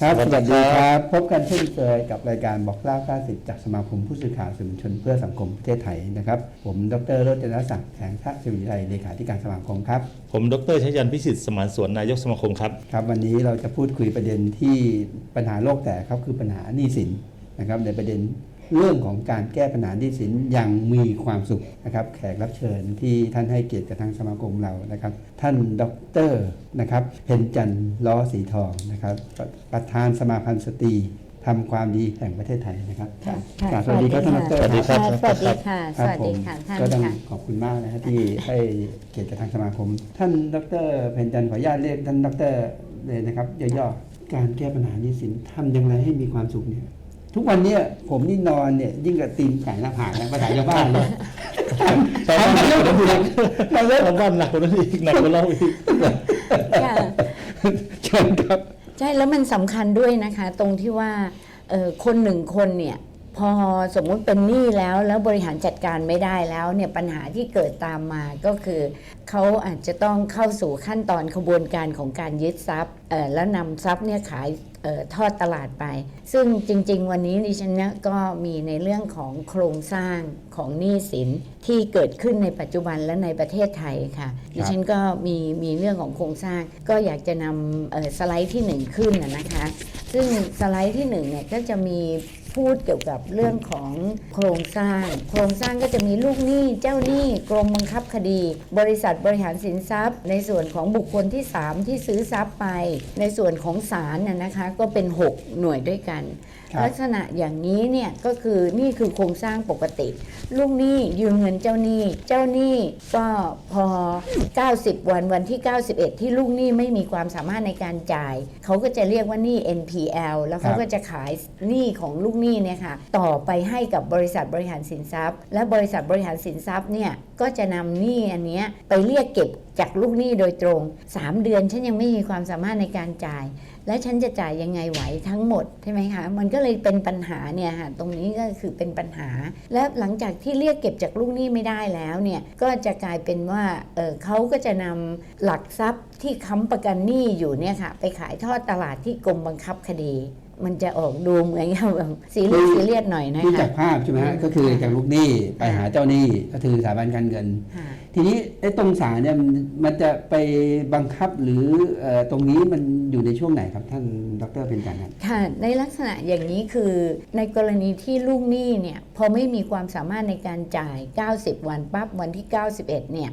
ครับสสวัวัสสดีดีคครัรับบพบกันเช่นเคยกับรายการบอกเล่า90 จากสมาคมผู้สื่อข่าวสื่อมวลชนเพื่อสังคมประเทศไทยนะครับ ผมดรโรจนศักดิ์แสงทะศิวิไลเลขาธิการสมาคมครับ ผมดรชัยยันพิสิทธิ์สมานสวนนายกสมาคมครับ ครับวันนี้เราจะพูดคุยประเด็นที่ปัญหาโลกแตกครับคือปัญหาหนี้สินนะครับในประเด็น เรื่องของการแก้ปัญหาหนี้สินอย่างมีความสุขนะครับแขกรับเชิญที่ท่านให้เกียรติกับทางสมาคมเรานะครับ ท่านดรนะครับเพ็ญจันทร์ล้อสีทองนะครับประประธานสมาพันธ์สตรีทำความดีแห่งประเทศไทยนะครับค่ะกราบสวัสดีครับท่านดรสวัสดีครับสวัสดีค่ะคสรับวัสผดีมค่ะท่านก็ต้องค่ะขอบคุณมากนะฮะที่ให้เกียรติกับทางสมาคม ท่านดรเพ็ญจันทร์ขออนุญาตเรียกท่านดรเลยนะครับย่อๆการแก้ปัญหาหนี้สินทำอย่างไรให้มีความสุขเนี่ย ทุกวันเนี้ผมนี่นอนเนี่ยยิ่งกับตีนไก่หน้าผากนะภาษาชาวบ้านเลยชาวบ้านหนักกว่านั้นอีกชาวบ้านหนักกว่านั้นอีกหนักกว่าเราอีกค่ะเชิญครับใช่แล้วมันสำคัญด้วยนะคะ ตรงที่ว่าเอ่อคนหนึ่งคนเนี่ยพอสมมุติเป็นหนี้แล้วแล้วบริหารจัดการไม่ได้แล้วเนี่ยปัญหาที่เกิดตามมาก็คือเขาอาจจะต้องเข้าสู่ขั้นตอนขบวนการของการยึดทรัพย์เอ่อแล้วนำทรัพย์เนี่ยขายเออ ทอดตลาดไป ซึ่งจริง ๆ วันนี้ดิฉันเนี่ยก็มีในเรื่องของโครงสร้างของหนี้สินที่เกิดขึ้นในปัจจุบันและในประเทศไทยค่ะ ดิฉันก็มีมีเรื่องของโครงสร้าง ก็อยากจะนำเอ่อสไลด์ที่หนึ่งขึ้นนะนะคะ ซึ่งสไลด์ที่หนึ่งเนี่ยก็จะมี พูดเกี่ยวกับเรื่องของโครงสร้าง โครงสร้างก็จะมีลูกหนี้เจ้าหนี้กรมบังคับคดี บริษัทบริหารสินทรัพย์ ในส่วนของบุคคลที่ 3 ที่ซื้อทรัพย์ไป ในส่วนของศาลน่ะนะคะก็เป็น 6 หน่วยด้วยกัน ครับ ลักษณะอย่างนี้เนี่ยก็คือนี่คือโครงสร้างปกติ ลูกหนี้ยืมเงินเจ้าหนี้ เจ้าหนี้ก็พอ 90 วันวันที่ 91 ที่ลูกหนี้ไม่มีความสามารถในการจ่าย เขาก็จะเรียกว่าหนี้ NPL แล้วเขาก็จะขายหนี้ของลูกหนี้เนี่ยค่ะต่อไปให้กับบริษัทบริหารสินทรัพย์ และบริษัทบริหารสินทรัพย์เนี่ยก็จะนำหนี้อันเนี้ยไปเรียกเก็บจากลูกหนี้โดยตรง 3 เดือนฉันยังไม่มีความสามารถในการจ่าย และฉันจะจ่ายยังไงไหวทั้งหมดใช่ไหมคะ มันก็เลยเป็นปัญหาเนี่ยค่ะ ตรงนี้ก็คือเป็นปัญหา และหลังจากที่เรียกเก็บจากลูกหนี้ไม่ได้แล้วเนี่ย ก็จะกลายเป็นว่าเเขาก็จะนำหลักทรัพย์ที่ค้ำประกันหนี้อยู่เนี่ยค่ะ ไปขายทอดตลาดที่กรมบังคับคดี มันจะออกดูเหมือนกับแบบซีเรียสซีเรียสหน่อยนะที่คะจากภาพใช่ไหมฮะอืมก็คือจากลูกหนี้ไปหาเจ้าหนี้ก็คือสถาบันการเงินค่ะทีนี้ไอ้ตรงศาลเนี่ยมันมันจะไปบังคับหรือเอ่อตรงนี้มันอยู่ในช่วงไหนครับท่านดรเพ็ญจันทร์ครับค่ะในลักษณะอย่างนี้คือในกรณีที่ลูกหนี้เนี่ยพอไม่มีความสามารถในการจ่าย 90 วันปั๊บวันที่ 91เนี่ย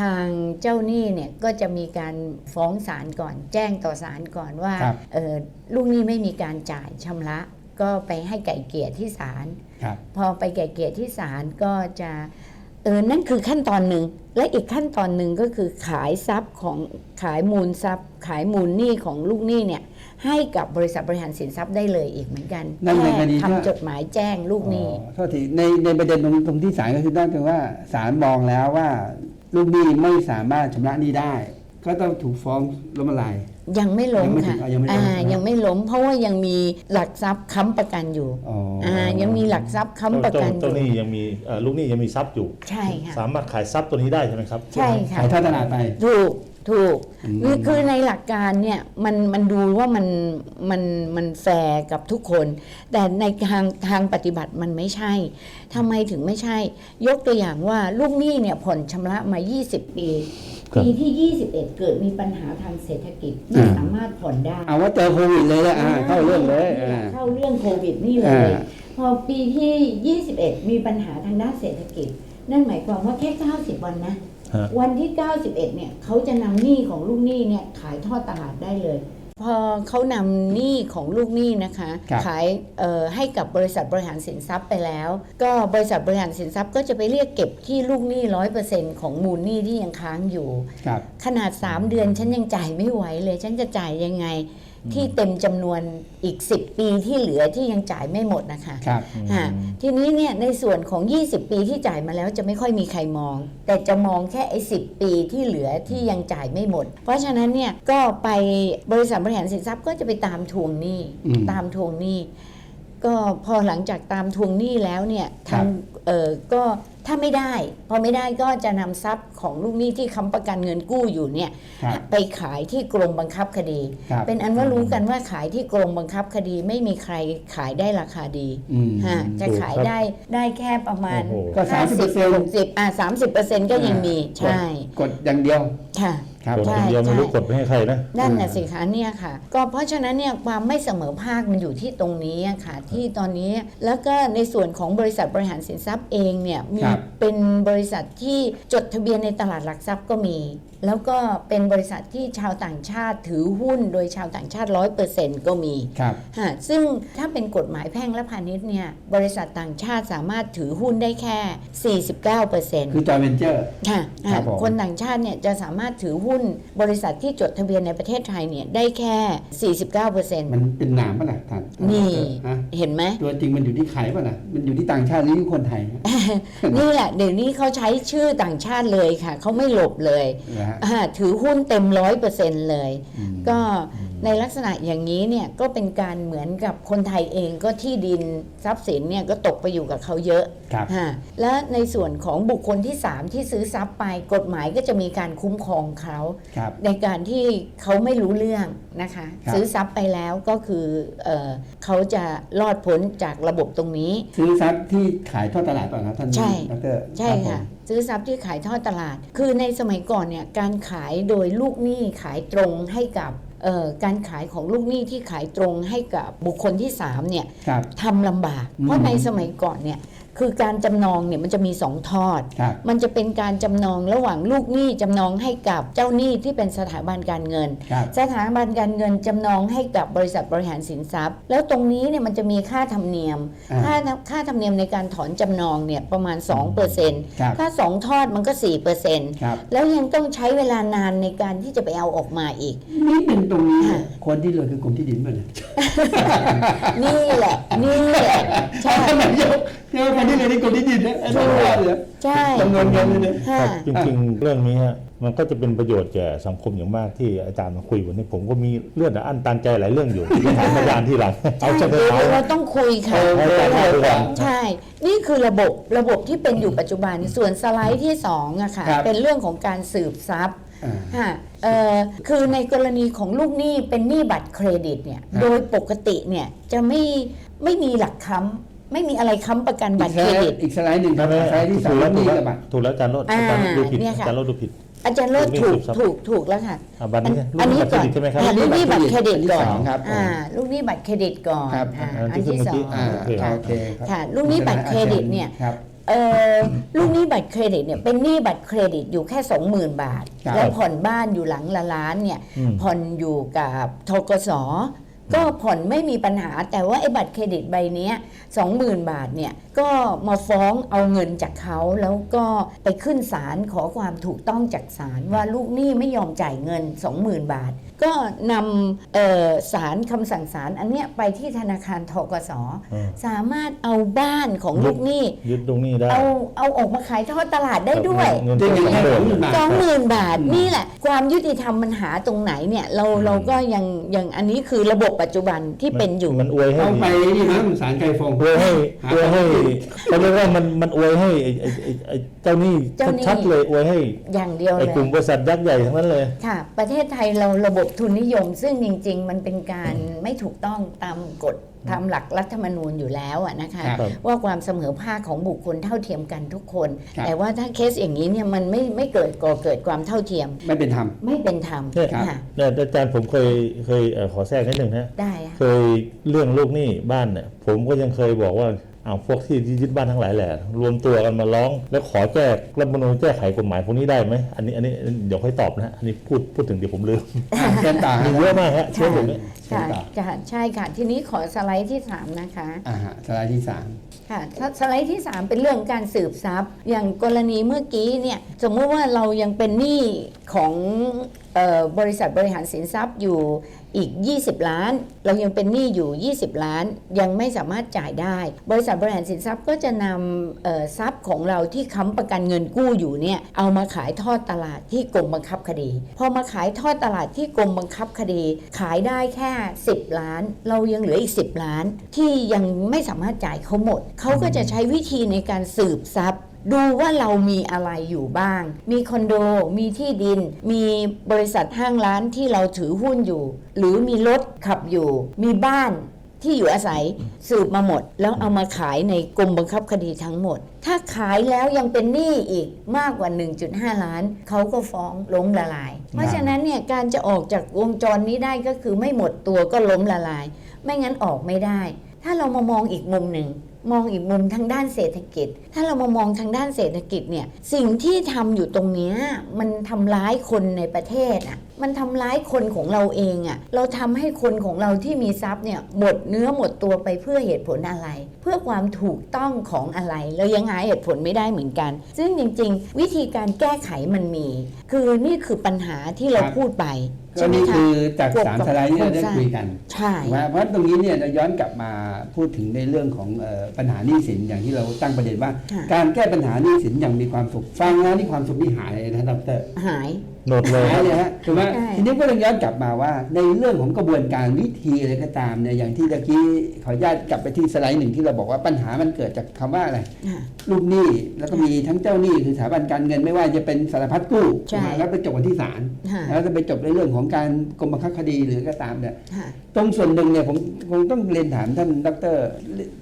ทางเจ้าหนี้เนี่ยก็จะมีการฟ้องศาลก่อน แจ้งต่อศาลก่อนว่าครับ เอ่อลูกหนี้ไม่มีการจ่ายชำระ ก็ไปให้ไก่เกลี่ยที่ศาลครับ พอไปไก่เกลี่ยที่ศาลก็จะเออนั่นคือขั้นตอนหนึ่งและอีกขั้นตอนหนึ่งก็คือขายทรัพย์ของขายมูลทรัพย์ ขายมูลหนี้ของลูกหนี้เนี่ยให้กับบริษัทบริหารสินทรัพย์ได้เลยอีกเหมือนกันนั่นในแค่กรณีที่ว่า ทำจดหมายแจ้งลูกหนี้ อ๋อโทษทีในในประเด็นตรงตรงที่ศาลก็คือนั่นคือว่าศาลมองแล้วว่า ลูกหนี้ไม่สามารถชำระหนี้ได้ ก็ต้องถูกฟ้องล้มละลาย ยังไม่ล้มยังไม่ถึค่ะงอะยังไม่ล้มอ่าใช่ไหม ยังไม่ล้ม เพราะว่ายังมีหลักทรัพย์ค้ำประกันอยู่อ๋อออ่ายังมีหลักทรัพย์ค้ำประกันอเจ้ายู่หนี้ยังมีเอ่อลูกหนี้ยังมีทรัพย์อยู่ ใช่ค่ะ สามารถขายทรัพย์ตัวนี้ได้ใช่ไหมครับ ใช่ค่ะ ขายทอดตลาดไป ถูกถูกอืม คือคือในหลักการเนี่ยมันมันดูว่ามันมันมันแฟร์กับทุกคน แต่ในทางทางปฏิบัติมันไม่ใช่ทำไมถึงไม่ใช่ ยกตัวอย่างว่าลูกหนี้เนี่ยผ่อนชำระมา 20 ปี ครับ ปีที่ 21 เกิดมีปัญหาทางเศรษฐกิจไม่อ่าสามารถผ่อนได้เอาว่าเจอโควิดเลยแหละอ่าเข้าเรื่องเลยนี่แหอ่าละเข้าเรื่องโควิดนี่เลอ่ายพอปีที่ 21 มีปัญหาทางด้านเศรษฐกิจ นั่นหมายความว่าแค่ 90 วันนะ ฮะ วันที่ 91 เนี่ยเขาจะนำหนี้ของลูกหนี้เนี่ยขายทอดตลาดได้เลย พอเขานำหนี้ของลูกหนี้นะคะครับ ขายเอ่อให้กับบริษัทบริหารสินทรัพย์ไปแล้ว ก็บริษัทบริหารสินทรัพย์ก็จะไปเรียกเก็บที่ลูกหนี้ร้อยเปอร์เซ็นต์ของมูลหนี้ที่ยังค้างอยู่ ครับ ขนาด 3 เดือนฉันยังจ่ายไม่ไหวเลย ฉันจะจ่ายยังไง ที่เต็มจำนวนอีก 10 ปีที่เหลือที่ยังจ่ายไม่หมดนะคะครับฮะทีนี้เนี่ยในส่วนของ 20 ปีที่จ่ายมาแล้วจะไม่ค่อยมีใครมอง แต่จะมองแค่ไอ้สิปีที่เหลือที่ยังจ่ายไม่หมด เพราะฉะนั้นเนี่ยก็ไปบริษัทบริหารสินทรัพย์ก็จะไปตามทวงหนี้อืมตามทวงหนี้ก็พอหลังจากตามทวงหนี้แล้วเนี่ยครัทาบง เออก็ถ้าไม่ได้ พอไม่ได้ก็จะนำทรัพย์ของลูกหนี้ที่ค้ำประกันเงินกู้อยู่เนี่ยครับไปขายที่กรมบังคับคดี ครับเป็นอันว่ารู้กันว่าขายที่กรมบังคับคดีไม่มีใครขายได้ราคาดีอืม ฮะจะขายถูกครับได้ได้แค่ประมาณโอ้โห ก็ห้าสิบ30%หกสิบอ่าสามสิบเปอร์เซ็นต์ก็ยังมีใช่กดอย่างเดียวค่ะ ครับกดใช่ อย่างเดียวไม่รู้ใช่กดไปให้ใครนะ นั่นน่ะสิคะเนี่ยค่ะ ก็เพราะฉะนั้นเนี่ยความไม่เสมอภาคมันอยู่ที่ตรงนี้อะค่ะ ที่ตอนนี้แล้วก็ในส่วนของบริษัทบริหารสินทรัพย์เองเนี่ยมีครับ เป็นบริษัทที่จดทะเบียนในตลาดหลักทรัพย์ก็มีแล้วก็เป็นบริษัทที่ชาวต่างชาติถือหุ้นโดยชาวต่างชาติร้อยเปอร์เซ็นต์ก็มีครับฮะซึ่งถ้าเป็นกฎหมายแพ่งและพาณิชย์เนี่ยบริษัทต่างชาติสามารถถือหุ้นได้แค่ 49เปอร์เซ็นต์คือจอยเวนเจอร์ค่ะครับผมคนต่างชาติเนี่ยจะสามารถถือหุ้นบริษัทที่จดทะเบียนในประเทศไทยเนี่ยได้แค่ 49เปอร์เซ็นต์มันเป็นหนามป่ะนะท่านนี่ฮะเห็นไหมตัวจริงมันอยู่ที่ใครป่ะนะมันอยู่ที่ต่างชาติหรือที่คนไทยฮะนี่แหละเดี๋ยวนี้เขาใช้ชื่อต่างชาติเลยค่ะเขาไม่หลบเลยนะฮะอ่าถือหุ้นเต็มร้อยเปอร์เซ็นต์เลยอืมก็ ในลักษณะอย่างนี้เนี่ยก็เป็นการเหมือนกับคนไทยเองก็ที่ดินทรัพย์สินเนี่ยก็ตกไปอยู่กับเขาเยอะครับฮะและในส่วนของบุคคลที่ 3 ที่ซื้อทรัพย์ไปกฎหมายก็จะมีการคุ้มครองเขาครับในการที่เขาไม่รู้เรื่องนะคะครับซื้อทรัพย์ไปแล้วก็คือเออเขาจะรอดพ้นจากระบบตรงนี้ ซื้อทรัพย์ที่ขายทอดตลาดป่ะครับท่านใช่ดรใช่รับผมค่ะซื้อทรัพย์ที่ขายทอดตลาด คือในสมัยก่อนเนี่ยการขายโดยลูกหนี้ขายตรงให้กับเอ่อ การขายของลูกหนี้ที่ขายตรงให้กับบุคคลที่3เนี่ยครับทำลำบากอืมเพราะในสมัยก่อนเนี่ย คือการจำนองเนี่ยมันจะมีสองทอด ครับ มันจะเป็นการจำนองระหว่างลูกหนี้จำนองให้กับเจ้าหนี้ที่เป็นสถาบันการเงิน ครับ สถาบันการเงินจำนองให้กับบริษัทบริหารสินทรัพย์ แล้วตรงนี้เนี่ยมันจะมีค่าธรรมเนียม อ่าค่าค่าธรรมเนียมในการถอนจำนองเนี่ยประมาณ2%ครับถ้า 2 ทอดมันก็ 4%ครับ แล้วยังต้องใช้เวลานานในการที่จะไปเอาออกมาอีกนี่เป็นตรงนี้ค่ะ คนที่รวยคือกรมที่ดินป่ะเนี่ยนี่แหละ นี่แหละใช่ ท่านนายกเจ้าคนที่รวยนี่กรมที่ดินนะไอ้ไม่ว่าเลยใช่จำนวนเงินเลยนะครับจริงๆ เรื่องนี้ฮะมันก็จะเป็นประโยชน์แก่สังคมอย่างมากที่อาจารย์มาคุยวันนี้ผมก็มีเรื่องอันตันใจหลายเรื่องอยู่ที่ถามอาจารย์ที่หลังเอาเฉเดี๋ยวพาะเราต้องคุยค่ะใช่ นี่คือระบบระบบที่เป็นอยู่ปัจจุบันส่วนสไลด์ที่สองอะค่ะเป็นเรื่องของการสืบทรัพย์ค่ะคือในกรณีของลูกหนี้เป็นหนี้บัตรเครดิตเนี่ยโดยปกติเนี่ยจะไม่ไม่มีหลักค้ำ ไม่มีอะไรค้ำประกันบัตรเครดิต อีกสไลด์หนึ่งครับไม่ไม่สไลด์ที่สองถูกแล้วถูนี่กแล้วกระบะถูกแล้วอาจารย์รถอ่าอาจารย์ดูผิดเนี่ยค่ะอาจารย์รถดูผิด อาจารย์เลิศลูกหนี้ถูกสืบทรัพย์ถูกถูกแล้วค่ะอ่าบัตรนี้อันนี้ลูกหนี้บัตรเครดิตใช่ไหมครับอ่าลูกหนี้บัตรเครดิตก่อนอันที่สองครับอ่าลูกหนี้บัตรเครดิตก่อนครับอ่าอันอันที่ที่เมื่สออกี้งอ่าโอเคค่ะโอเคครับค่ะลูกหนี้บัตรเครดิตเนี่ยครับเอ่อลูกหนี้บัตรเครดิตเนี่ยเป็นหนี้บัตรเครดิตอยู่แค่ 20,000 บาทครับแล้วผ่อนบ้านอยู่หลังละล้านเนี่ยอืมผ่อนอยู่กับทกส ก็ผ่อนไม่มีปัญหาแต่ว่าไอ้บัตรเครดิตใบนี้สองหมื่นบาทเนี่ยก็มาฟ้องเอาเงินจากเขาแล้วก็ไปขึ้นศาลขอความถูกต้องจากศาลว่าลูกหนี้ไม่ยอมจ่ายเงินสองหมื่นบาท ก็นำเอ่อศาลคำสั่งศาลอันเนี้ยไปที่ธนาคารทกสอืมสามารถเอาบ้านของลูกหนี้ยึดตรงนี้ได้เอาเอาออกมาขายทอดตลาดได้ด้วยเงินจริต้งนๆสองแค่หมื่นสองหมื่นบาทสองหมื่นบาทอืมนี่แหละ ความยุติธรรมมันหาตรงไหนเนี่ยเราเราก็ยังยังอันนี้คือระบบปัจจุบันที่เป็นอยู่มันอวยให้เอาไปนี่มั้งสารไกรฟงอวยให้หาอวยให้เขาเรียกว่ามันมันอวยให้ไอ้ไอ้ไอ้ไอ้เจ้าหนี้เจ้าหนี้ ชัดๆเลยอวยให้อย่างเดียวไอ้เลยกลุ่มบริษัทยักษ์ใหญ่ทั้งนั้นเลย ค่ะ ประเทศไทยเราระบบทุนนิยม ซึ่งจริง ๆ มันเป็นการไม่ถูกต้องตามกฎตามหลักรัฐธรรมนูญอยู่แล้วอะนะคะ ครับ ว่าความเสมอภาคของบุคคลเท่าเทียมกันทุกคน ครับ แต่ว่าถ้าเคสอย่างนี้เนี่ยมันไม่ไม่เกิดก่อเกิดความเท่าเทียม ไม่เป็นธรรม ไม่เป็นธรรมเนี่ยค่ะเนี่ยอาจารย์ผมเคยเคยเอ่อขอแทรกนิดหนึ่งนะ ได้อะเคยเรื่องลูกหนี้บ้านเนี่ยผมก็ยังเคยบอกว่า เอาพวกที่ยึดบ้านทั้งหลายแหละ รวมตัวกันมาร้อง แล้วขอแก้รัฐธรรมนูญแก้ไขกฎหมายพวกนี้ได้ไหมอันนี้อันนี้เดี๋ยวค่อยตอบนะฮะอันนี้พูดพูดถึงเดี๋ยวผมลืมอ่าเชิญต่อมีฮะเยอะมากฮะเชื่อผมเนี่ยเชิญค่ะต่อค่ะใช่ค่ะ ทีนี้ขอสไลด์ที่ 3 นะคะอ่าฮะสไลด์ที่สามค่ะถ้าสไลด์ที่ 3 เป็นเรื่องการสืบทรัพย์ อย่างกรณีเมื่อกี้เนี่ยสมมติว่าเรายังเป็นหนี้ของเออบริษัทบริหารสินทรัพย์อยู่ อีก 20 ล้าน เรายังเป็นหนี้อยู่ 20 ล้านยังไม่สามารถจ่ายได้ บริษัทบริหารสินทรัพย์ก็จะนำเอ่อทรัพย์ของเราที่ค้ำประกันเงินกู้อยู่เนี่ยเอามาขายทอดตลาดที่กรมบังคับคดี พอมาขายทอดตลาดที่กรมบังคับคดี ขายได้แค่ 10 ล้าน เรายังเหลืออีก 10 ล้าน ที่ยังไม่สามารถจ่ายเขาหมด เขาก็จะใช้วิธีในการสืบทรัพย์ ดูว่าเรามีอะไรอยู่บ้าง มีคอนโด มีที่ดิน มีบริษัทห้างร้านที่เราถือหุ้นอยู่ หรือมีรถขับอยู่ มีบ้านที่อยู่อาศัยสืบมาหมด แล้วเอามาขายในกรมบังคับคดีทั้งหมด ถ้าขายแล้วยังเป็นหนี้อีกมากกว่า 1.5 ล้าน เขาก็ฟ้องล้มละลาย เพราะฉะนั้นเนี่ยการจะออกจากวงจรนี้ได้ก็คือไม่หมดตัวก็ล้มละลาย ไม่งั้นออกไม่ได้ ถ้าเรามามองอีกมุมหนึ่ง มองอีกมุมทางด้านเศรษฐกิจ ถ้าเรามามองทางด้านเศรษฐกิจเนี่ยสิ่งที่ทำอยู่ตรงนี้มันทำร้ายคนในประเทศอะ มันทำร้ายคนของเราเองอะเราทำให้คนของเราที่มีทรัพย์เนี่ยหมดเนื้อหมดตัวไปเพื่อเหตุผลอะไร เพื่อความถูกต้องของอะไร เรายังหาเหตุผลไม่ได้เหมือนกัน ซึ่งจริง ๆ วิธีการแก้ไขมันมี คือนี่คือปัญหาที่เราครับพูดไปก็ใช่ไหมนี่คะคือจากบวกสามกับสไลด์ที่เราได้โครงสร้างคุยกันใช่ว่าเพราะตรงนี้เนี่ยเราย้อนกลับมาพูดถึงในเรื่องของเอ่อปัญหาหนี้สินอย่างที่เราตั้งประเด็นว่าค่ะการแก้ปัญหาหนี้สินอย่างมีความสุขฟังแล้วนี่ความสุขนี่หายเลยนะดรหาย หมดเลยหายเลยฮะถูกไหมใช่ ทีนี้ก็ต้องย้อนกลับมาว่า ในเรื่องของกระบวนการวิธีอะไรก็ตามเนี่ยอย่างที่ตะกี้ขออนุญาตกลับไปที่สไลด์หนึ่งที่เราบอกว่าปัญหามันเกิดจากคำว่าอะไรค่ะ ลูกหนี้แล้วก็มีทั้งเจ้าหนี้คือสถาบันการเงินไม่ว่าจะเป็นสารพัดกู้ใช่แล้วไปจบกันที่ศาลค่ะ แล้วจะไปจบในเรื่องของการกรมบังคับคดีหรือก็ตามเนี่ยค่ะ ตรงส่วนหนึ่งเนี่ยผมคงต้องเรียนถามท่านดร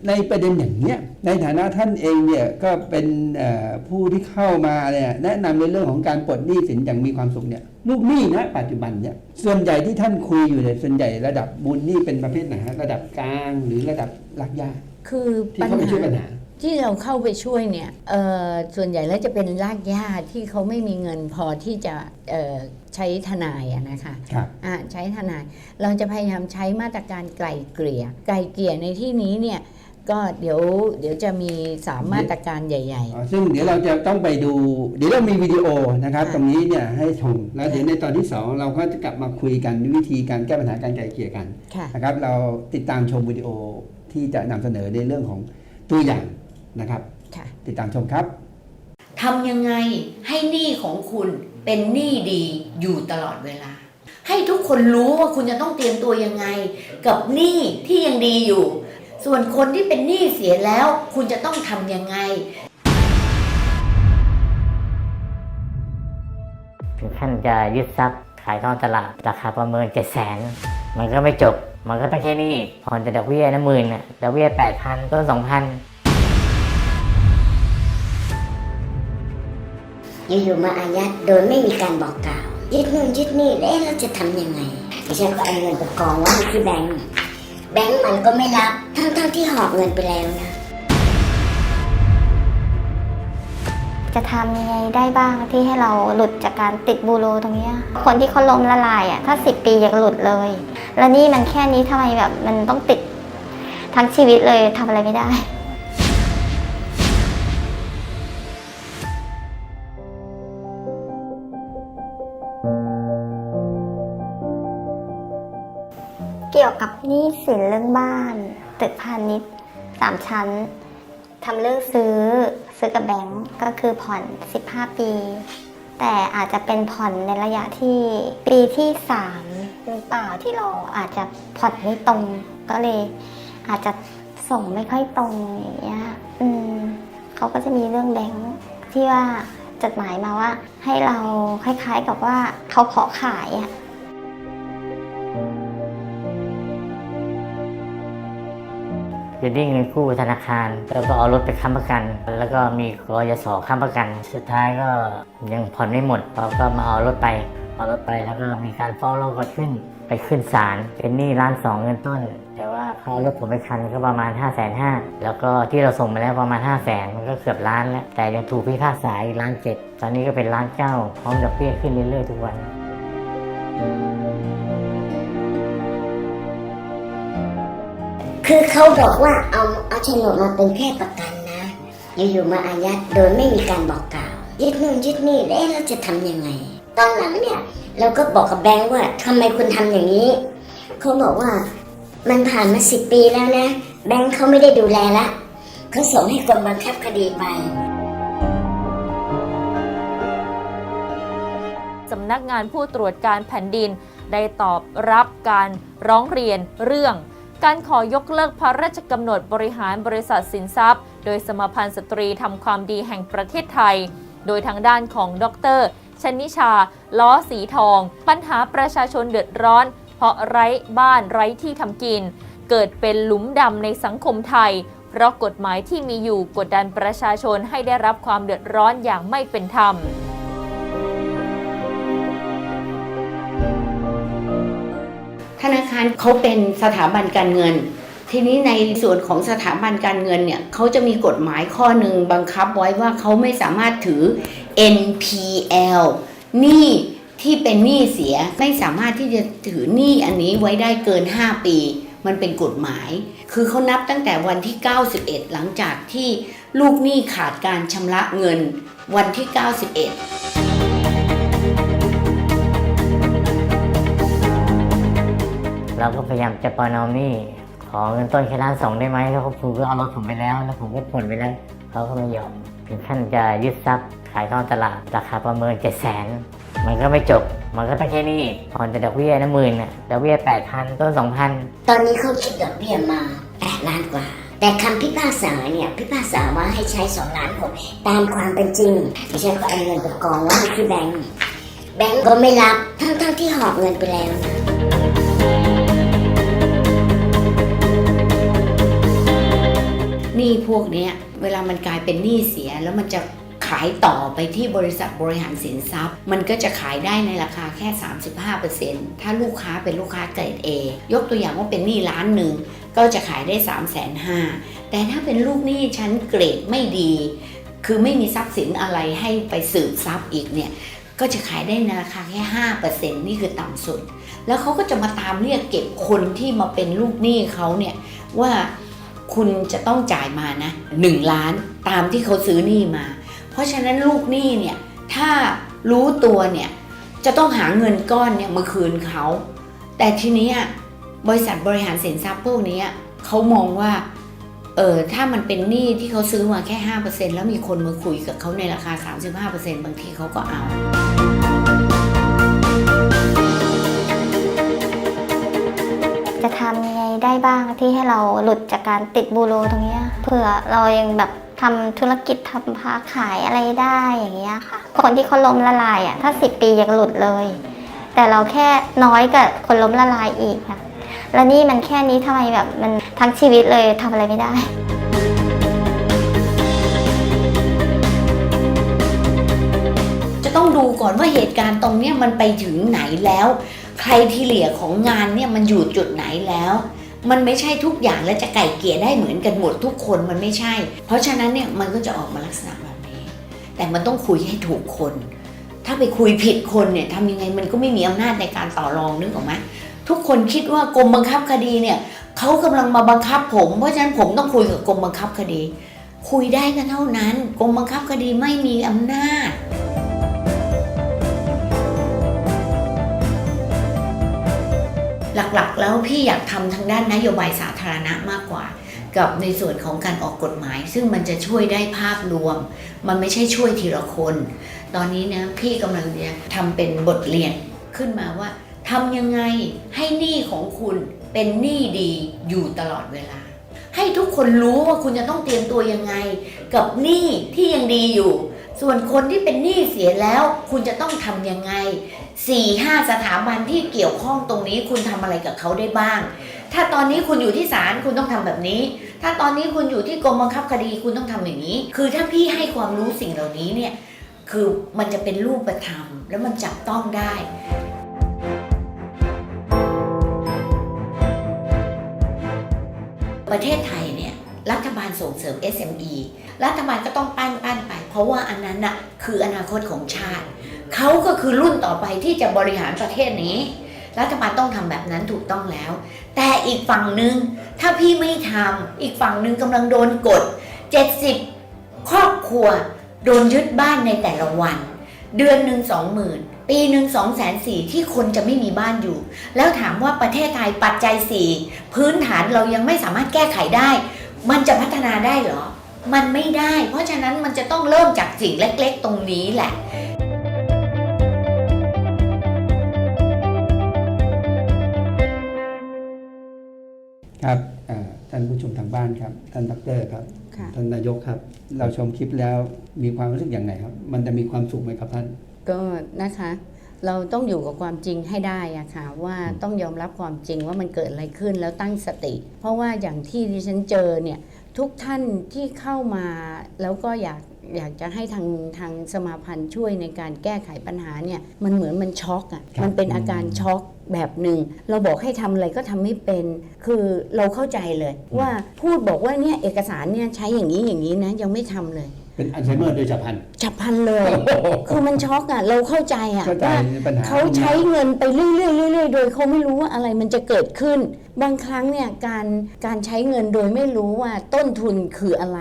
ในประเด็นอย่างเนี้ยในฐานะท่านเองเนี่ยก็เป็นเอ่อผู้ที่เข้ามาเนี่ยแนะนำในเรื่องของการปลดหนี้สินอย่างมีความสุขเนี่ยลูกหนี้นะปัจจุบันเนี่ยส่วนใหญ่ที่ท่านคุยอยู่เนี่ยส่วนใหญ่ระดับมูลหนี้เป็นประเภทไหนฮะระดับกลางหรือระดับรักยากคือที่ปัญเข้าไปช่วยปัญหา หาที่เราเข้าไปช่วยเนี่ยเอ่อส่วนใหญ่แล้วจะเป็นรากหญ้าที่เขาไม่มีเงินพอที่จะเอ่อใช้ทนายอะนะคะ ครับ อ่าใช้ทนาย เราจะพยายามใช้มาตรการไกล่เกลี่ย ไกล่เกลี่ยในที่นี้เนี่ย ก็เดี๋ยวเดี๋ยวจะมีสามมาตรการใหญ่ อ๋อซึ่งเดี๋ยวเราจะต้องไปดู เดี๋ยวเรามีวิดีโอนะครับ ค่ะ ตรงนี้เนี่ยให้ชมแล้วเดี๋ยวในตอนที่สองเราก็จะกลับมาคุยกันวิธีการแก้ปัญหาการไกลเกลี่ยกันๆ ค่ะ นะครับ เราติดตามชมวิดีโอที่จะนำเสนอในเรื่องของตัวอย่างนะครับ ค่ะ ติดตามชมครับ ทำยังไงให้หนี้ของคุณเป็นหนี้ดีอยู่ตลอดเวลา ให้ทุกคนรู้ว่าคุณจะต้องเตรียมตัวยังไง กับหนี้ที่ยังดีอยู่ ส่วนคนที่เป็นหนี้เสียแล้ว คุณจะต้องทำยังไง ถึงขั้นจะยึดทรัพย์ขายทอดตลาด ราคาประเมินเจ็ดแสนมันก็ไม่จบ มันก็ต้องแค่นี้ผ่อนแต่ดอกเบี้ยนะหมื่นน่ะดอกเบี้ยแปดพันต้นสองพันอยู่ๆมาอายัดโดยไม่มีการบอกกล่าว ยึดนู่นยึดนี่แล้วเอ๊ะเราจะทำยังไงดิฉันก็เอาเงินไปกองไว้ที่แบงก์ แบงก์มันก็ไม่รับ ทั้งๆที่หอบเงินไปแล้วนะ จะทำยังไงได้บ้างที่ให้เราหลุดจากการติดบูโรตรงเนี้ยคนที่เขาล้มละลายอะถ้าสิบปีอยากหลุดเลย แล้วนี่มันแค่นี้ทำไมแบบมันต้องติดทั้งชีวิตเลยทำอะไรไม่ได้ ยวกับหนี้สินเรื่องบ้าน ตึกพาณิชย์สามชั้นทำเรื่องซื้อซื้อกับแบงก์ก็คือผ่อน 15 ปี แต่อาจจะเป็นผ่อนในระยะที่ปีที่3หรือเปล่าที่เราอาจจะผ่อนไม่ตรงก็เลย อาจจะส่งไม่ค่อยตรงอย่างเงี้ยอืมเขาก็จะมีเรื่องแบงก์ที่ว่าจดหมายมาว่า ให้เราคล้ายๆกับว่าเขาขอขายอะ จะดิ้งเงินกู้ธนาคาร แล้วก็เอารถไปค้ำประกัน แล้วก็มีกยศค้ำประกัน สุดท้ายก็ยังผ่อนไม่หมดเราก็มาเอารถไปเอารถไปแล้วก็มีการฟ้องร้องกันขึ้นไปขึ้นศาลเป็นหนี้ล้านสองเงินต้น แต่ว่าเขาเอารถผมไปคันก็ประมาณ5้าแสนห้าแล้วก็ที่เราส่งมาแล้วประมาณ5้าแสนมันก็เกือบล้านแล้วแต่ยังถูกพิพากษาอีกล้านเจ็ดตอนนี้ก็เป็นล้านเก้าพร้อมดอกเบี้ยขึ้นเรื่อยๆทุกวัน คือเขาบอกว่าเอาเอาโฉนดมาเป็นแค่ประกันนะ อยู่ๆมาอายัดโดยไม่มีการบอกกล่าว ยึดนู่นยึดนี่แล้วเราจะทำยังไง ตอนหลังเนี่ยเราก็บอกกับแบงก์ว่าทำไมคุณทำอย่างนี้ เขาบอกว่ามันผ่านมาสิบปีแล้วนะ แบงค์เขาไม่ได้ดูแลละเขาส่งให้กรมบังคับคดีไปสำนักงานผู้ตรวจการแผ่นดินได้ตอบรับการร้องเรียนเรื่อง การขอยกเลิกพระราชกำหนดบริหารบริษัทสินทรัพย์ โดยสมาพันธ์สตรีทำความดีแห่งประเทศไทย โดยทางด้านของดรชนิชา ล้อสีทอง ปัญหาประชาชนเดือดร้อน เพราะไร้บ้านไร้ที่ทำกิน เกิดเป็นหลุมดำในสังคมไทย เพราะกฎหมายที่มีอยู่กดดันประชาชนให้ได้รับความเดือดร้อนอย่างไม่เป็นธรรม ธนาคารเขาเป็นสถาบันการเงิน ทีนี้ในส่วนของสถาบันการเงินเนี่ยเขาจะมีกฎหมายข้อหนึ่งบังคับไว้ว่าเขาไม่สามารถถือ NPL หนี้ที่เป็นหนี้เสียไม่สามารถที่จะถือหนี้อันนี้ไว้ได้เกิน 5 ปี มันเป็นกฎหมาย คือเขานับตั้งแต่วันที่ 91 หลังจากที่ลูกหนี้ขาดการชำระเงินวันที่ 91 เราก็พยายามจะประนอมหนี้ขอเงินต้นแค่ล้านสองได้ไหมแล้วผมก็เอารถผมไปแล้ว แล้วผมก็ผ่อนไปแล้วเขาก็ไม่ยอมถึงขั้นจะยึดทรัพย์ขายทอดตลาดราคาประเมินเจ็ดแสนมันก็ไม่จบ มันก็ต้องแค่นี้ผ่อนแต่ดอกเบี้ยนะหมื่นน่ะดอกเบี้ยแปดพันต้นสองพันตอนนี้เขาคิดดอกเบี้ยมาแปดล้านกว่า แต่คำพิพากษาเนี่ยพิพากษาว่าให้ใช้สองล้านหกตามความเป็นจริงดิฉันก็เอาเงินไปกองไว้ที่แบงก์แบงก์ก็ไม่รับทั้งๆที่หอบเงินไปแล้วนะ นี้พวกเนี้ยเวลามันกลายเป็นหนี้เสียแล้วมันจะขายต่อไปที่บริษัทบริหารสินทรัพย์ มันก็จะขายได้ในราคาแค่ 35%ถ้าลูกค้าเป็นลูกค้าเกรด A ยกตัวอย่างว่าเป็นหนี้ล้านหนึ่งก็จะขายได้ 3 5 0 0 0แต่ถ้าเป็นลูกหนี้ชั้นเกรดไม่ดี คือไม่มีทรัพย์สินอะไรให้ไปสืบทรัพย์อีกเนี่ยก็จะขายได้ในราคาแค่ 5%นี่คือต่ำสุด แล้วเขาก็จะมาตามเรียกเก็บคนที่มาเป็นลูกหนี้เขาเนี่ยว่า คุณจะต้องจ่ายมานะ1ล้านตามที่เขาซื้อหนี้มา เพราะฉะนั้นลูกหนี้เนี่ยถ้ารู้ตัวเนี่ยจะต้องหาเงินก้อนเนี่ยมาคืนเขา แต่ทีนี้บริษัทบริหารสินทรัพย์พวกนี้เขามองว่าเออถ้ามันเป็นหนี้ที่เขาซื้อมาแค่ 5%แล้วมีคนมาคุยกับเขาในราคา 35%บางทีเขาก็เอาจะทำ ได้บ้างที่ให้เราหลุดจากการติดบูโรตรงเนี้ยเผื่อเรายังแบบทำธุรกิจทำค้าขายอะไรได้อย่างเงี้ยค่ะ คนที่เขาล้มละลายอะถ้าสิปียังหลุดเลย แต่เราแค่น้อยกับคนล้มละลายอีกค่ะ แล้วนี่มันแค่นี้ทำไมแบบมันทั้งชีวิตเลยทำอะไรไม่ได้จะต้องดูก่อนว่าเหตุการณ์ตรงเนี้ยมันไปถึงไหนแล้ว ใครที่เหลี่ยของงานเนี่ยมันอยู่จุดไหนแล้ว มันไม่ใช่ทุกอย่างแล้วจะไก่เกี่ยได้เหมือนกันหมดทุกคนมันไม่ใช่ เพราะฉะนั้นเนี่ยมันก็จะออกมาลักษณะแบบนี้ แต่มันต้องคุยให้ถูกคน ถ้าไปคุยผิดคนเนี่ยทำยังไงมันก็ไม่มีอำนาจในการต่อรองนึกออกไหมทุกคนคิดว่ากรมบังคับคดีเนี่ยเขากำลังมาบังคับผม เพราะฉะนั้นผมต้องคุยกับกรมบังคับคดี คุยได้ก็เท่านั้นกรมบังคับคดีไม่มีอำนาจ หลักๆ แล้วพี่อยากทำทางด้านนโยบายสาธารณะมากกว่า กับในส่วนของการออกกฎหมาย ซึ่งมันจะช่วยได้ภาพรวม มันไม่ใช่ช่วยทีละคน ตอนนี้นะพี่กำลังจะทำเป็นบทเรียนขึ้นมาว่าทำยังไงให้หนี้ของคุณเป็นหนี้ดีอยู่ตลอดเวลา ให้ทุกคนรู้ว่าคุณจะต้องเตรียมตัวยังไง กับหนี้ที่ยังดีอยู่ ส่วนคนที่เป็นหนี้เสียแล้ว คุณจะต้องทำยังไงสี่ห้าสถาบันที่เกี่ยวข้องตรงนี้คุณทำอะไรกับเขาได้บ้าง ถ้าตอนนี้คุณอยู่ที่ศาลคุณต้องทำแบบนี้ ถ้าตอนนี้คุณอยู่ที่กรมบังคับคดีคุณต้องทำอย่างนี้ คือถ้าพี่ให้ความรู้สิ่งเหล่านี้เนี่ยคือมันจะเป็นรูปธรรม แล้วมันจับต้องได้ประเทศไทยเนี่ยรัฐบาลส่งเสริม SME รัฐบาลก็ต้องปั้นปั้นไป เพราะว่าอันนั้นน่ะคืออนาคตของชาติเขาก็คือรุ่นต่อไปที่จะบริหารประเทศนี้ รัฐบาลต้องทำแบบนั้นถูกต้องแล้ว แต่อีกฝั่งหนึ่งถ้าพี่ไม่ทำอีกฝั่งหนึ่งกำลังโดนกด 70 ครอบครัว โดนยึดบ้านในแต่ละวัน เดือนหนึ่งสองหมื่นปีหนึ่งสองแสนสี่ที่คนจะไม่มีบ้านอยู่ แล้วถามว่าประเทศไทยปัจจัยสี่พื้นฐานเรายังไม่สามารถแก้ไขได้ มันจะพัฒนาได้หรอ มันไม่ได้ เพราะฉะนั้นมันจะต้องเริ่มจากสิ่งเล็กๆ ตรงนี้แหละครับเอ่อท่านผู้ชมทางบ้านครับ ท่านดอกเตอรครับค่ะท่านนายกครับ เราชมคลิปแล้วมีความรู้สึกอย่างไรครับ มันจะมีความสุขไหมครับท่าน ก็นะคะ เราต้องอยู่กับความจริงให้ได้อะค่ะ ว่าต้องยอมรับความจริงว่ามันเกิดอะไรขึ้นแล้วตั้งสติ เพราะว่าอย่างที่ดิฉันเจอเนี่ย ทุกท่านที่เข้ามาแล้วก็อยากอยากจะให้ทางทางสมาพันธ์ช่วยในการแก้ไขปัญหาเนี่ยมันเหมือนมันช็อกอะครับมันเป็นอาการช็อกแบบหนึ่งเราบอกให้ทำอะไรก็ทำไม่เป็น คือเราเข้าใจเลย ว่าพูดบอกว่าเนี่ยเอกสารเนี่ยใช้อย่างนี้อย่างนี้นะยังไม่ทำเลยเป็นอัลไซเมอร์โดยฉับพลันฉับพลันเลย คือมันช็อกอะเราเข้าใจอะเข้าใจว่าปัญหาเขาใช้เงินไปเรื่อยๆเรื่อยๆโดยเขาไม่รู้ว่าอะไรมันจะเกิดขึ้น บางครั้งเนี่ยการการใช้เงินโดยไม่รู้ว่าต้นทุนคืออะไร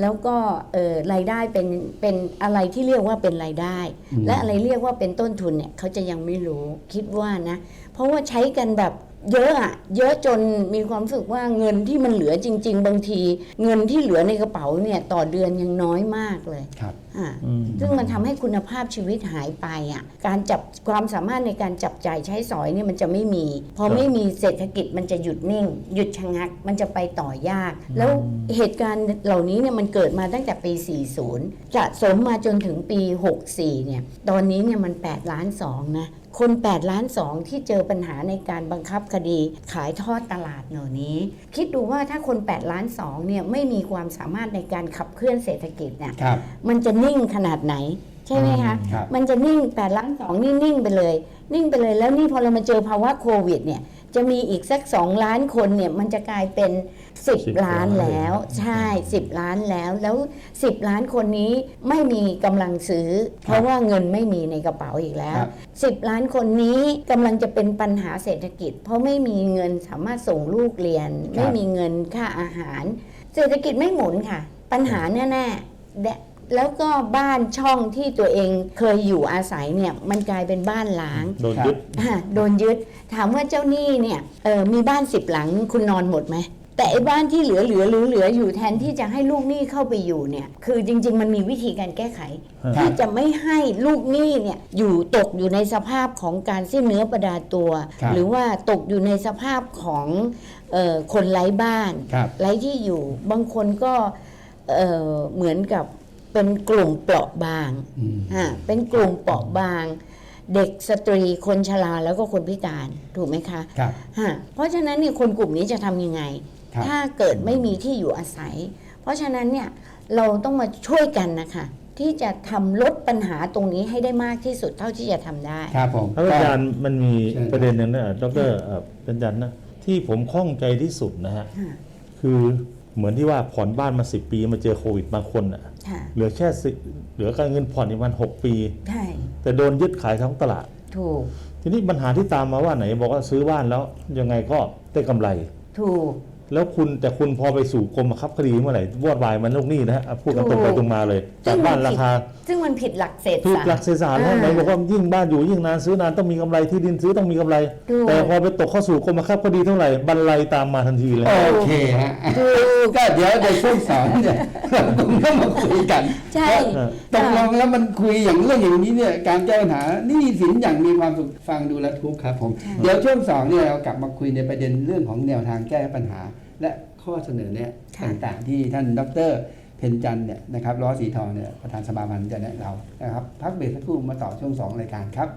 แล้วก็เอ่อรายได้เป็นเป็นอะไรที่เรียกว่าเป็นรายได้อืมและอะไรเรียกว่าเป็นต้นทุนเนี่ยเขาจะยังไม่รู้คิดว่านะ เพราะว่าใช้กันแบบ เยอะอะเยอะจนมีความรู้สึกว่าเงินที่มันเหลือจริง ๆ บางที เงินที่เหลือในกระเป๋าเนี่ยต่อเดือนยังน้อยมากเลยครับอ่าอืมซึ่งมันทำให้คุณภาพชีวิตหายไปอะการจับความสามารถในการจับจ่ายใช้สอยเนี่ยมันจะไม่มี พอครับไม่มีเศรษฐกิจมันจะหยุดนิ่ง หยุดชะงักมันจะไปต่อยาก แล้วเหตุการณ์เหล่านี้เนี่ยมันเกิดมาตั้งแต่ปี 40 จะสมมาจนถึงปี 64เนี่ยตอนนี้เนี่ยมัน 8 ล้าน2นะ คน8ล้าน2ที่เจอปัญหาในการบังคับคดีขายทอดตลาดเหล่านี้ คิดดูว่าถ้าคน8ล้าน2เนี่ยไม่มีความสามารถในการขับเคลื่อนเศรษฐกิจเนี่ยครับมันจะนิ่งขนาดไหนใช่ไหมคะครับมันจะนิ่งแปดล้านสองนี่นิ่งไปเลย นิ่งไปเลยแล้วนี่พอเรามาเจอภาวะโควิดเนี่ย จะมีอีกสักสองล้านคนเนี่ยมันจะกลายเป็น10 10 ล้านแล้ว ใช่ 10 ล้านแล้วแล้ว 10 ล้านคนนี้ไม่มีกำลังซื้อ เพราะว่าเงินไม่มีในกระเป๋าอีกแล้วครับ10 ล้านคนนี้กำลังจะเป็นปัญหาเศรษฐกิจ เพราะไม่มีเงินสามารถส่งลูกเรียน ไม่มีเงินค่าอาหาร เศรษฐกิจไม่หมุนค่ะ ปัญหาแน่ๆ และแล้วก็บ้านช่องที่ตัวเองเคยอยู่อาศัยเนี่ยมันกลายเป็นบ้านล้างโดนยึดอ่าโดนยึด ถามว่าเจ้าหนี้เนี่ยเออมีบ้านสิบหลังคุณนอนหมดไหมแต่ไอ้บ้านที่เหลือเหลือเหลือเหลืออยู่แทนที่จะให้ลูกหนี้เข้าไปอยู่เนี่ย คือจริง ๆ มันมีวิธีการแก้ไขครับที่จะไม่ให้ลูกหนี้เนี่ยอยู่ตกอยู่ในสภาพของการสิ้นเนื้อประดาตัวครับหรือว่าตกอยู่ในสภาพของเออคนไร้บ้านครับไร้ที่อยู่ บางคนก็เอ่อเหมือนกับ เป็นกลุ่มเปราะบางอืมอ่าเป็นกลุ่มเปราะบาง เด็กสตรีคนชราแล้วก็คนพิการถูกไหมคะครับฮะเพราะฉะนั้นเนี่ยคนกลุ่มนี้จะทำยังไงครับถ้าเกิดไม่มีที่อยู่อาศัย เพราะฉะนั้นเนี่ยเราต้องมาช่วยกันนะคะที่จะทำลดปัญหาตรงนี้ให้ได้มากที่สุดเท่าที่จะทำได้ครับผมท่านอาจารย์มันมีเชิญครับประเด็นหนึ่งนะดรเอ่อเป็นจันนะที่ผมข้องใจที่สุดนะฮะค่ะคือ เหมือนที่ว่าผ่อนบ้านมาสิปีมาเจอโควิดบางคนอะค่ะเหลือแค่สิเหลือการเงินผ่อนอีกวันหกปีใช่แต่โดนยึดขายทั้งตลาดถูกทีนี้ปัญหาที่ตามมาว่าไหนบอกว่าซื้อบ้านแล้วยังไงก็ได้กำไร ถูก แล้วคุณแต่คุณพอไปสู่กรมบังคับคดีเมื่อไหร่วอดวายมันลูกหนี้นะฮะพูดกันตรงไปตรงมาเลยจากบ้านราคา ซึ่งมันผิดหลักเศรษฐถูกศาสตหลักร์เศรษฐศาสตร์แล้วไหนบอกว่ายิ่งบ้านอยู่ยิ่งนานซื้อนานต้องมีกำไรที่ดินซื้อต้องมีกำไรถูกแต่พอไปตกเข้าสู่กรมบังคับคดีเท่าไหร่บันไลตามมาทันทีเลยโอเคฮะก็เดี๋ยวในช่วงสอนเนี่ยเราคงต้องมาคุยกันใช่ว่าตกลงแล้วมันคุยอย่างเรื่องอย่างนี้เนี่ยการแก้ปัญหาหนี่สินอย่างมีความสุขฟังดูแลวทุกข์ครับผมเดี๋ยวช่วงสองเนี่ยเรากลับมาคุยในประเด็นเรื่องของแนวทางแก้ปัญหา และข้อเสนอเนี่ยค่ะต่างๆ ที่ท่านดรเพนจันทร์เนี่ยนะครับล้อสีทองเนี่ยประธานสมาพันธ์จะแนะเรานะครับพักเบรกสักครู่มาต่อช่วงสองรายการครับ